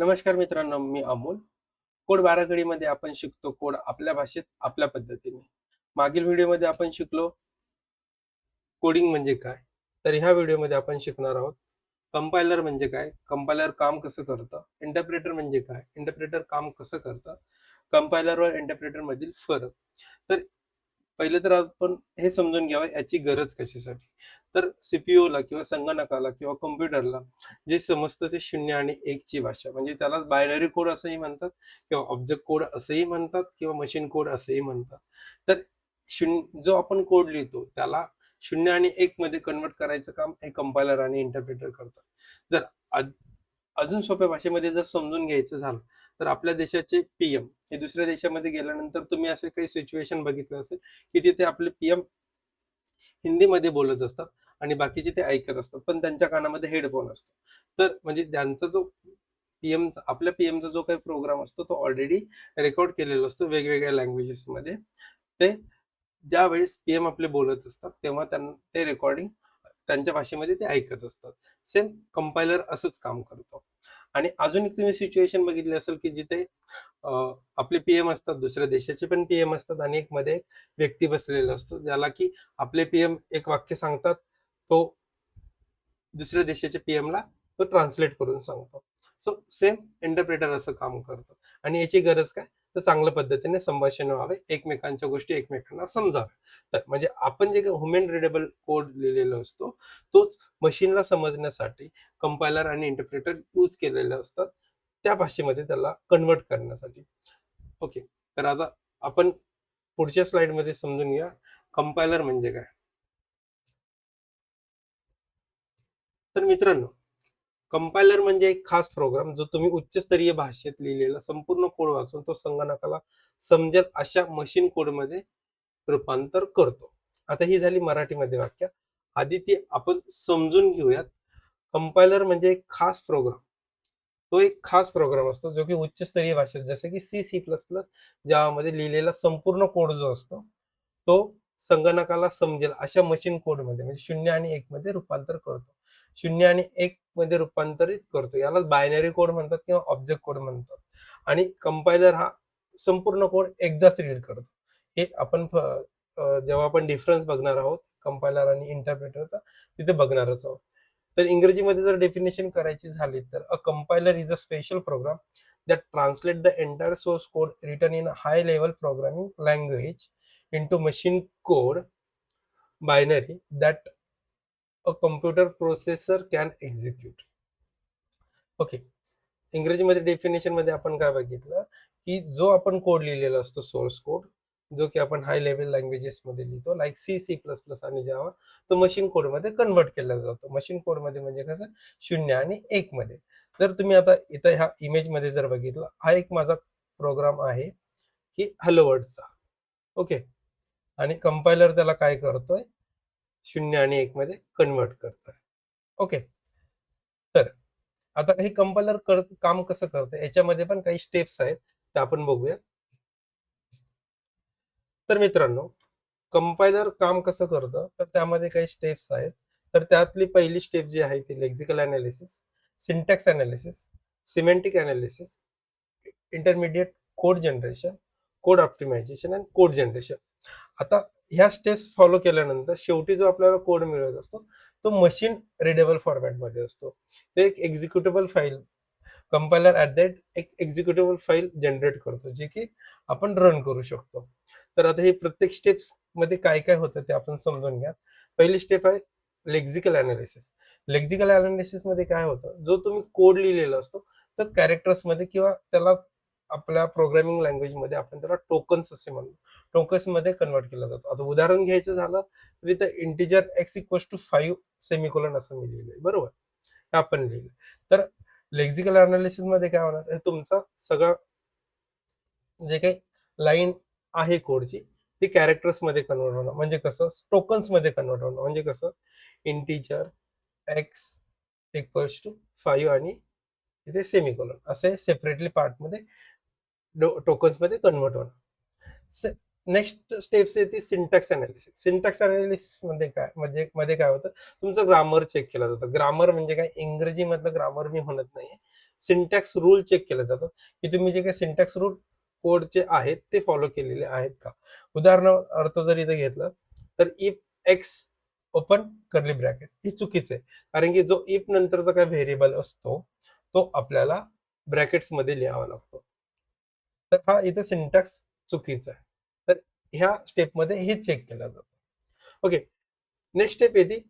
नमस्कार मित्रांनो मी अमोल. कोड बाराखडीमध्ये आपण शिकतो कोड आपल्या भाषेत आपल्या पद्धतीने. मागील व्हिडिओमध्ये आपण शिकलो कोडिंग म्हणजे काय? तर ह्या व्हिडिओमध्ये आपण शिकणार आहोत कंपायलर म्हणजे काय? कंपायलर काम कसं करतं? इंटरप्रेटर म्हणजे काय? इंटरप्रेटर काम कसं करतं? कंपायलर व इंटरप्रेटर मधील फरक. तर पहिले तर आपण हे समजून घ्यावं याची गरज कशासाठी? तर सीपीओला किंवा संगणकाला किंवा कम्प्युटरला जे समजतं ते शून्य आणि एक ची भाषा. म्हणजे त्याला बायनरी कोड असंही म्हणतात किंवा ऑब्जेक्ट कोड असंही म्हणतात किंवा मशीन कोड असंही म्हणतात. तर शून्य जो आपण कोड लिहितो त्याला शून्य आणि एक मध्ये कन्वर्ट करायचं काम हे कंपायलर आणि इंटरप्रेटर करतात. जर अजून सोप्या भाषेमध्ये जर समजून घ्यायचं झालं तर आपल्या देशाचे पीएम हे दुसऱ्या देशामध्ये गेल्यानंतर तुम्ही असे काही सिच्युएशन बघितलं असेल की तिथे आपले पीएम हिंदीमध्ये बोलत असतात आणि बाकीचे ते ऐकत असतात पण त्यांच्या कानामध्ये हेडफोन असतो. तर म्हणजे त्यांचा जो पीएम आपल्या पीएमचा जो काही प्रोग्राम असतो तो ऑलरेडी रेकॉर्ड केलेला असतो वेगवेगळ्या लँग्वेजेस मध्ये. ते ज्यावेळेस पीएम आपले बोलत असतात तेव्हा त्यांना ते रेकॉर्डिंग त्यांच्या भाषेमध्ये ते ऐकत असतात. सेम कंपायलर असंच काम करतो. आणि अजून एक तुम्ही सिच्युएशन बघितली असेल की जिथे आपले पीएम असतात दुसऱ्या देशाचे पण पीएम असतात आणि एक मध्ये एक व्यक्ती बसलेला असतो ज्याला की आपले पीएम एक वाक्य सांगतात तो दुसऱ्या देशाच्या PM ला तो ट्रान्सलेट करून सांगतो. सो सेम इंटरप्रेटर असं काम करतो. आणि याची गरज काय? तर चांगल्या पद्धतीने संभाषण व्हावे एकमेकांच्या गोष्टी एकमेकांना समजाव्या. तर म्हणजे आपण जे काही ह्युमन रिडेबल कोड लिहिलेला असतो तोच मशीनला समजण्यासाठी कंपायलर आणि इंटरप्रेटर यूज केलेले असतात त्या भाषेमध्ये त्याला कन्वर्ट करण्यासाठी. ओके तर आता आपण पुढच्या स्लाइडमध्ये समजून घ्या कंपायलर म्हणजे काय? तर मित्रांनो कंपायलर म्हणजे एक खास प्रोग्राम जो तुम्ही उच्चस्तरीय भाषेत लिहिलेला संपूर्ण कोड वाचून तो संगणकाला समजेल अशा मशीन कोडमध्ये रूपांतर करतो. आता ही झाली मराठीमध्ये वाक्य आधी ती आपण समजून घेऊयात. कंपायलर म्हणजे एक खास प्रोग्राम तो एक खास प्रोग्राम असतो जो की उच्चस्तरीय भाषेत जसे की सी सी प्लस प्लस ज्यामध्ये लिहिलेला संपूर्ण कोड जो असतो तो संगणकाला समजेल अशा मशीन कोडमध्ये म्हणजे शून्य आणि एक मध्ये रूपांतर करतो. शून्य आणि एक मध्ये रूपांतरित करतो. याला बायनरी कोड म्हणतात किंवा ऑब्जेक्ट कोड म्हणतात. आणि कंपायलर हा संपूर्ण कोड एकदाच रीड करतो. हे आपण जेव्हा आपण डिफरन्स बघणार आहोत कंपायलर आणि इंटरप्रेटरचा तिथे बघणारच आहोत. तर इंग्रजीमध्ये जर डेफिनेशन करायची झाली तर a compiler is a special program that translate the entire source code written in high level programming language into machine code binary that a computer processor can execute okay इंग्रजीमध्ये डेफिनेशनमध्ये आपण काय बघितलं? की जो आपण कोड लिहिलेला असतो सोर्स कोड जो की आपण हाय लेवल लँग्वेजेसमध्ये लिहितो like C C plus plus आणि जावा तो मशीन कोडमध्ये कन्वर्ट केला जातो. मशीन कोडमध्ये म्हणजे कसं? शून्य आणि एकमध्ये जर तुम्ही आता इथं ह्या इमेजमध्ये जर बघितलं हा एक माझा प्रोग्राम आहे की हॅलो वर्डचा ओके आणि कंपायलर त्याला काय करतोय? शून्य आणि एक मध्ये कन्वर्ट करतोय. ओके तर आता हे कंपायलर कर काम कसं करतं याच्यामध्ये पण काही स्टेप्स आहेत ते आपण बघूया. तर मित्रांनो कंपायलर काम कसं करतं? तर त्यामध्ये काही स्टेप्स आहेत. तर त्यातली पहिली स्टेप जी आहे ती lexical analysis syntax analysis semantic analysis intermediate code generation code optimization and code generation आता ह्या स्टेप्स फॉलो केल्यानंतर शेवटी जो आपल्याला कोड मिळत असतो तो मशीन रिडेबल फॉर्मॅटमध्ये असतो. ते एक executable file compiler at that एक एक्झिक्युटेबल फाईल जनरेट करतो जे की आपण रन करू शकतो. तर आता हे प्रत्येक स्टेप्समध्ये काय काय होतं ते आपण समजून घ्या. पहिली स्टेप आहे लेक्झिकल अनालिसिस लेक्झिकल अनालिसिसमध्ये काय होतं जो तुम्ही कोड लिहिलेला असतो तर कॅरेक्टर्समध्ये किंवा त्याला आपल्या प्रोग्रामिंग लँग्वेजमध्ये आपण त्याला टोकन्स असे म्हणतो. टोकन्समध्ये कन्वर्ट केला जातो. आता उदाहरण घ्यायचं झालं तर integer integer X equals two five semicolon असं मी लिहिलंय. बरोबर? हे आपण लिहिलं तर लेक्झिकल अनालिसिसमध्ये काय होणार? हे तुमचा सगळं जे काही लाईन आहे कोडची ती कॅरेक्टर्समध्ये कन्वर्ट होणार. म्हणजे कसं? टोकन्समध्ये कन्वर्ट होणार. म्हणजे कसं? Integer X equals two five आणि इथे सेमिकोलन असे सेपरेटली पार्टमध्ये टोकन्समध्ये कन्वर्ट होणार. नेक्स्ट स्टेप्स येते सिंटॅक्स अनालिसिस सिंटॅक्स अनालिसिसमध्ये काय म्हणजे मध्ये काय होतं? तुमचं ग्रामर चेक केलं जातं. ग्रामर म्हणजे काय? इंग्रजी मधलं ग्रामर मी म्हणत नाही सिंटॅक्स रूल चेक केलं जातात की तुम्ही जे काय सिंटॅक्स रूल कोडचे आहेत ते फॉलो केलेले आहेत का? उदाहरणार्थ जर इथं घेतलं तर if X open curly bracket हे चुकीचं आहे. कारण की जो इफ नंतरचा काय व्हेरिएबल असतो तो आपल्याला ब्रॅकेट्समध्ये लिहावा लागतो. तर हा इथे सिंटॅक्स चुकीचा आहे. तर ह्या स्टेपमध्ये हे चेक केलं जातं. ओके नेक्स्ट स्टेप येते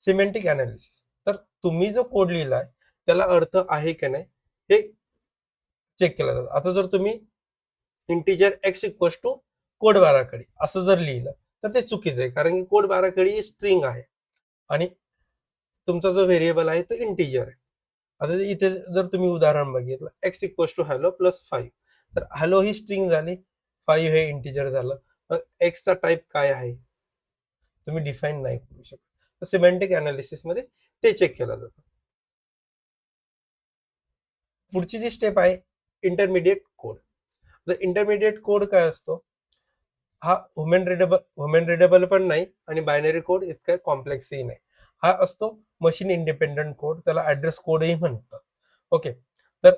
सिमेंटिक अनालिसिस तर तुम्ही जो कोड लिहिला आहे त्याला अर्थ आहे की नाही हे चेक केलं जातं. आता जर तुम्ही integer X equals two code बाराखडी असं जर लिहिलं तर ते चुकीचं आहे. कारण की कोड बाराखडी ही स्ट्रिंग आहे. आणि तुमचा जो व्हेरिएबल आहे तो इंटिजर आहे. आता इथे जर तुम्ही उदाहरण बघितलं X equals two hello plus five तर हॅलो ही स्ट्रिंग झाली. फाईव्ह हे इंटिजर झालं. एक्सचा टाईप काय आहे? तुम्ही डिफाईन नाही करू शकत. तर सिमेंटिक अनालिसिसमध्ये ते चेक केलं जातं. पुढची जी स्टेप आहे इंटरमिडिएट कोड इंटरमिडिएट कोड काय असतो? हा ह्युमन रिडेबल ह्युमन रिडेबल पण नाही आणि बायनरी कोड इतका कॉम्प्लेक्सही नाही. हा असतो मशीन इंडिपेंडंट कोड त्याला ऍड्रेस कोडही म्हणतात. ओके तर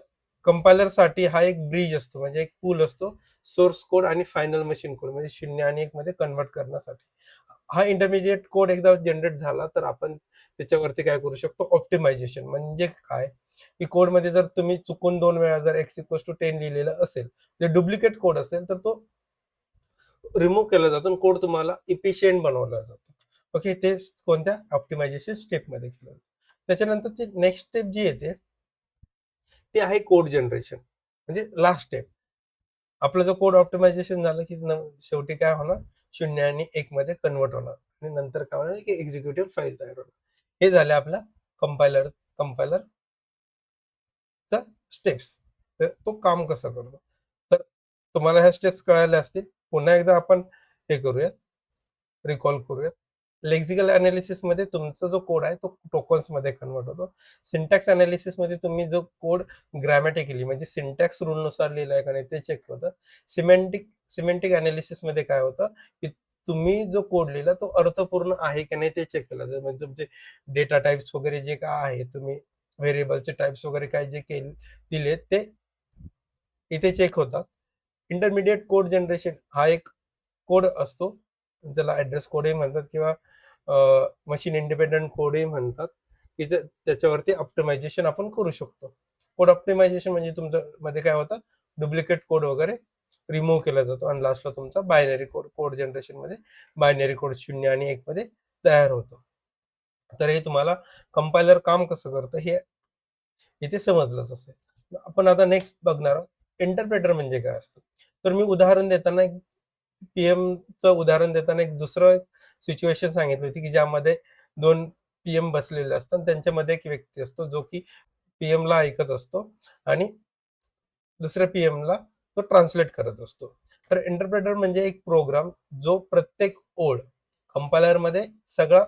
कंपायलरसाठी हा एक ब्रिज असतो म्हणजे एक पूल असतो सोर्स कोड आणि फायनल मशीन कोड म्हणजे शून्य आणि एक मध्ये कन्वर्ट करण्यासाठी. हा इंटरमिडिएट कोड एकदा जनरेट झाला तर आपण त्याच्यावरती काय करू शकतो? ऑप्टिमायझेशन म्हणजे काय? की कोडमध्ये जर तुम्ही चुकून दोन वेळा जर एक्स इक्वस टू टेन लिहिलेलं असेल जे डुप्लिकेट कोड असेल तर तो रिमूव्ह केला जातो आणि कोड तुम्हाला इफिशियंट बनवला जातो. ओके ते कोणत्या? ऑप्टिमायझेशन स्टेपमध्ये केलं जातं. त्याच्यानंतरची नेक्स्ट स्टेप जी येते ते आहे कोड जनरेशन म्हणजे लास्ट स्टेप आपलं जो कोड ऑप्टिमायझेशन झालं की शेवटी काय होणार? शून्य आणि एक मध्ये कन्वर्ट होणार. आणि नंतर काय होणार? की एक्झिक्युटिव्ह फाईल तयार होणार. हे झाले आपला कंपायलर कंपायलर स्टेप्स तर तो काम कसं करतो? तर तुम्हाला ह्या स्टेप्स कळायला असतील. पुन्हा एकदा आपण हे करूयात. रिकॉल करूयात. लेक्झिकल अनालिसिसमध्ये तुमचा जो कोड आहे तो टोकन्समध्ये कन्वर्ट होतो. सिंटॅक्स अनालिसिसमध्ये तुम्ही जो कोड ग्रॅमॅटिकली म्हणजे सिंटॅक्स रूलनुसार लिहिला आहे का नाही ते चेक होतं सिमेंटिक सिमेंटिक अनालिसिसमध्ये काय होतं की तुम्ही जो कोड लिहिला तो अर्थपूर्ण आहे की नाही ते चेक केलं. जातं म्हणजे तुमचे डेटा टाईप्स वगैरे जे काय आहे तुम्ही व्हेरिएबलचे टाइप्स वगैरे काय जे केले दिले ते इथे चेक होतात. इंटरमिडिएट कोड जनरेशन हा एक कोड असतो. ज्याला ऍड्रेस कोडही म्हणतात किंवा मशीन इंडिपेंडंट कोडही म्हणतात की त्याच्यावरती ऑप्टिमायझेशन आपण करू शकतो. कोड ऑप्टिमायझेशन म्हणजे तुमचं मध्ये काय होतं? डुप्लिकेट कोड वगैरे रिमूव्ह केला जातो आणि लास्टला तुमचा बायनरी कोड कोड जनरेशनमध्ये बायनरी कोड शून्य आणि एक मध्ये तयार होतो. तर हे तुम्हाला कंपायलर काम कसं करतं हे इथे समजलंच असेल. आपण आता नेक्स्ट बघणार आहोत. इंटरप्रेटर म्हणजे काय असतं? तर मी उदाहरण देताना एक पीएमचं उदाहरण देताना एक दुसरं सिच्युएशन सांगितली होती की ज्यामध्ये दोन पीएम बसलेले असतात. त्यांच्यामध्ये एक व्यक्ती असतो जो की पीएमला ऐकत असतो आणि दुसऱ्या पीएमला तो ट्रान्सलेट करत असतो. तर इंटरप्रेटर म्हणजे एक प्रोग्राम जो प्रत्येक ओळ कंपायलरमध्ये सगळा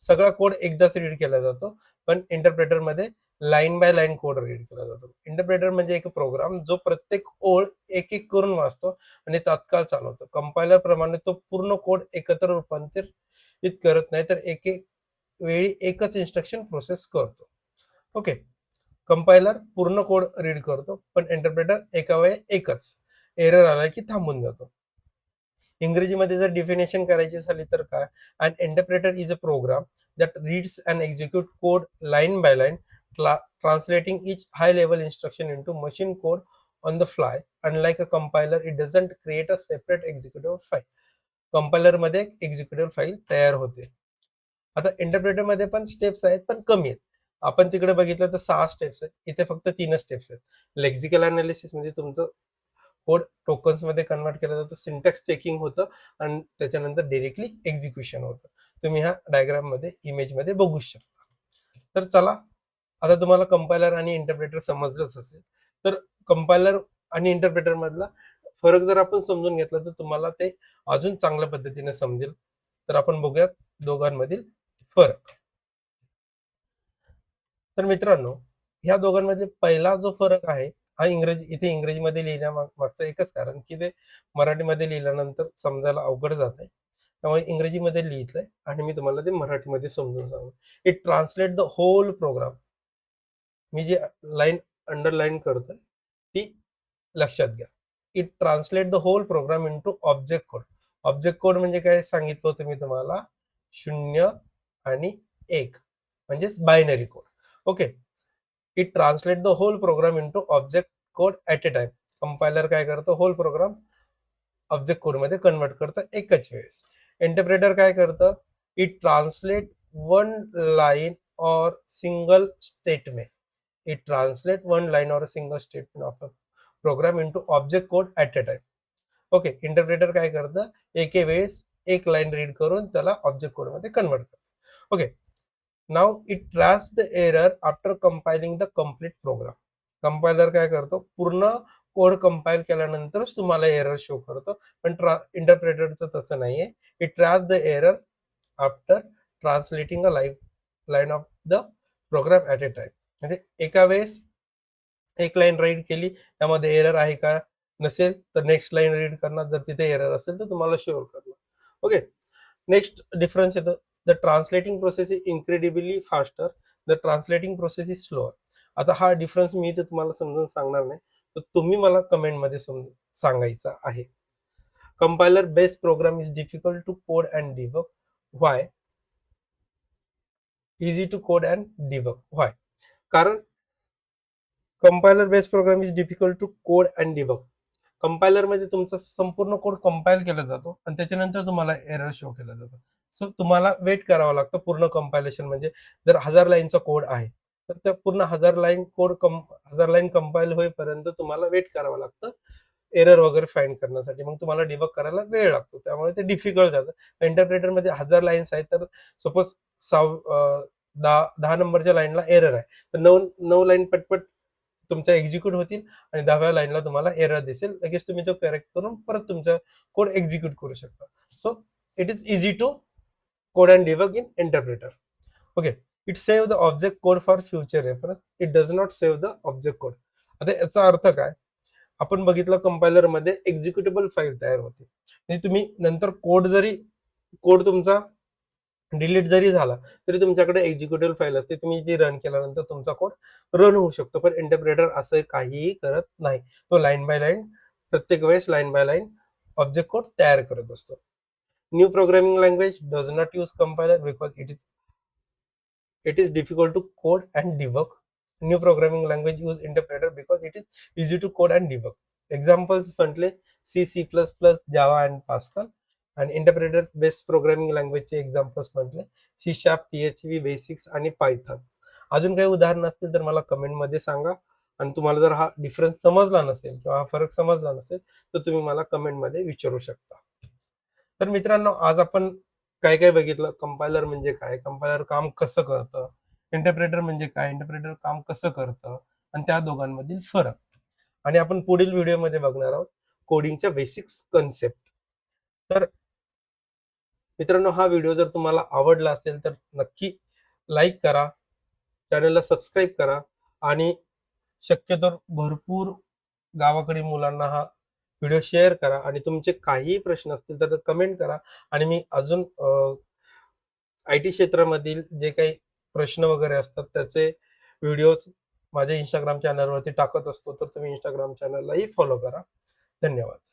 सगळा कोड एकदाच रीड केला जातो. पण इंटरप्रेटरमध्ये line by line code read केला जातो. इंटरप्रेटर म्हणजे एक प्रोग्राम जो प्रत्येक ओळ एक एक करून वाचतो आणि तात्काळ चालवतो. कंपायलर प्रमाणे तो पूर्ण कोड एकत्र रूपांतरित करत नाही तर एक एक वेळी एकच इन्स्ट्रक्शन प्रोसेस करतो. ओके कंपायलर पूर्ण कोड रीड करतो पण इंटरप्रेटर एका वेळी एकच. एरर आला की थांबून जातो. इंग्रजीमध्ये जर डिफिनेशन करायची झाली तर काय? And interpreter is a program that reads and execute code line by line translating each high level instruction into machine code on the fly. Unlike a compiler it doesn't create a separate executable file. कंपायलरमध्ये executive file तयार होते. आता इंटरप्रेटरमध्ये पण steps आहेत पण कमी आहेत. आपण तिकडे बघितलं तर सहा स्टेप्स आहेत. इथे फक्त तीनच स्टेप्स आहेत. लेक्झिकल अनालिसिस म्हणजे तुमचं कोड टोकन्समध्ये कन्वर्ट केलं जातं सिंटॅक्स चेकिंग होतं आणि त्याच्यानंतर डिरेक्टली एक्झिक्युशन होतं. तुम्ही ह्या डायग्राममध्ये इमेजमध्ये बघू शकता. तर चला आता तुम्हाला कंपायलर आणि इंटरप्रेटर समजलंच असेल. तर कंपायलर आणि इंटरप्रेटर मधला फरक जर आपण समजून घेतला तर तुम्हाला ते अजून चांगल्या पद्धतीने समजेल. तर आपण बघूयात दोघांमधील फरक. तर मित्रांनो ह्या दोघांमध्ये पहिला जो फरक आहे हा इंग्रजी इथे इंग्रजीमध्ये लिहिण्या मागचं एकच कारण की ते मराठीमध्ये लिहिल्यानंतर समजायला अवघड जात आहे त्यामुळे इंग्रजीमध्ये लिहितलंय आणि मी तुम्हाला ते मराठीमध्ये समजून सांगू it translate the whole program मी जी लाईन अंडरलाईन करतोय ती लक्षात घ्या. It translate the whole program into object code object code म्हणजे काय सांगितलं होतं मी तुम्हाला? शून्य आणि एक. म्हणजेच binary code okay it translate the whole program into object code at a time compiler काय करतं? होल प्रोग्राम ऑब्जेक्ट कोडमध्ये कन्वर्ट करतं एकच वेळेस. इंटरप्रेटर काय करतं? It translate one line or single statement it translate one line a single statement of program into object code at a time. Okay interpreter काय करतं? एके वेळेस एक लाईन रीड करून त्याला ऑब्जेक्ट कोडमध्ये कन्वर्ट करतं. Okay now it traps the error after compiling the complete program compiler काय करतो? पूर्ण कोड कंपाईल केल्यानंतरच तुम्हाला एरर शो करतो. पण ट्रा इंटरप्रेटरचं तसं नाही आहे it traps the error after translating a life line of the program at a time म्हणजे एका वेळेस एक लाईन राईड केली त्यामध्ये एरर आहे का नसेल तर नेक्स्ट लाईन रीड करणार. जर तिथे एरर असेल तर तुम्हाला शोर करणार. ओके. नेक्स्ट डिफरन्स येतं. The translating process is incredibly faster. The translating process is slower. आता हा डिफरन्स मी इथे तुम्हाला समजून सांगणार नाही. तर तुम्ही मला कमेंटमध्ये समजून सांगायचा आहे. Compiler based program is difficult to code and debug why easy to code and debug why कारण compiler based program is difficult to code and debug कंपायलरमध्ये तुमचा संपूर्ण कोड कंपाईल केला जातो आणि त्याच्यानंतर तुम्हाला एरर शो केला जातो. सो तुम्हाला वेट करावं लागतं पूर्ण कंपायलेशन म्हणजे जर हजार लाईनचा कोड आहे तर त्या पूर्ण हजार लाईन कोड कम हजार लाईन कंपाईल होईपर्यंत तुम्हाला वेट करावं लागतं एरर वगैरे फाईंड करण्यासाठी. मग तुम्हाला डिबक करायला वेळ लागतो. त्यामुळे ते डिफिकल्ट जातं. इंटरप्रेटरमध्ये हजार लाईन्स आहेत तर सपोज साव दहा दहा नंबरच्या लाईनला एरर आहे. तर नऊ नऊ लाईन पटपट तुमच्या एक्झिक्यूट होतील आणि दहाव्या लाईनला तुम्हाला एरर दिसेल. लगेच तुम्ही तो करेक्ट करून परत तुमचा कोड एक्झिक्यूट करू शकता. So it is easy to code and debug in interpreter okay it save the object code for future reference it does not save the object code आता याचा अर्थ काय? आपण बघितलं कंपायलरमध्ये एक्झिक्युटेबल फाईल तयार होते. म्हणजे तुम्ही नंतर कोड जरी कोड तुमचा डिलीट जरी झाला तरी तुमच्याकडे एक्झिक्युटिव्ह फाईल असते. तुम्ही ती रन केल्यानंतर तुमचा कोड रन होऊ शकतो. पण इंटरप्रेटर असं काहीही करत नाही. तो लाईन बाय लाईन प्रत्येक वेळेस line by line object code तयार करत असतो. New programming language does not use compiler because it is it is difficult to code and debug new programming language use interpreter because it is easy to code and debug examples म्हटले C C plus plus Java and Pascal आणि interpreter based programming लँग्वेजचे examples म्हटले. C sharp P H P basics आणि Python अजून काही उदाहरण असतील तर मला कमेंटमध्ये सांगा. आणि तुम्हाला जर हा डिफरन्स समजला नसेल किंवा हा फरक समजला नसेल तर तुम्ही मला कमेंटमध्ये विचारू शकता. तर मित्रांनो आज आपण काय काय बघितलं? कंपायलर म्हणजे काय? कंपायलर काम कसं करतं? इंटरप्रेटर म्हणजे काय? इंटरप्रेटर काम कसं करतं? आणि त्या दोघांमधील फरक. आणि आपण पुढील व्हिडिओमध्ये बघणार आहोत कोडिंगच्या बेसिक्स कन्सेप्ट तर मित्रांनो हा व्हिडिओ जर तुम्हाला आवडला असेल तर नक्की लाईक करा चॅनलला सबस्क्राईब करा आणि शक्यतो भरपूर गावाकडील मुलांना हा व्हिडिओ शेअर करा आणि तुमचे काहीही प्रश्न असतील तर कमेंट करा आणि मी अजून आय टी क्षेत्रामधील जे काही प्रश्न वगैरे असतात त्याचे व्हिडिओज माझ्या इंस्टाग्राम चॅनलवरती टाकत असतो तर तुम्ही इंस्टाग्राम चॅनललाही फॉलो करा. धन्यवाद.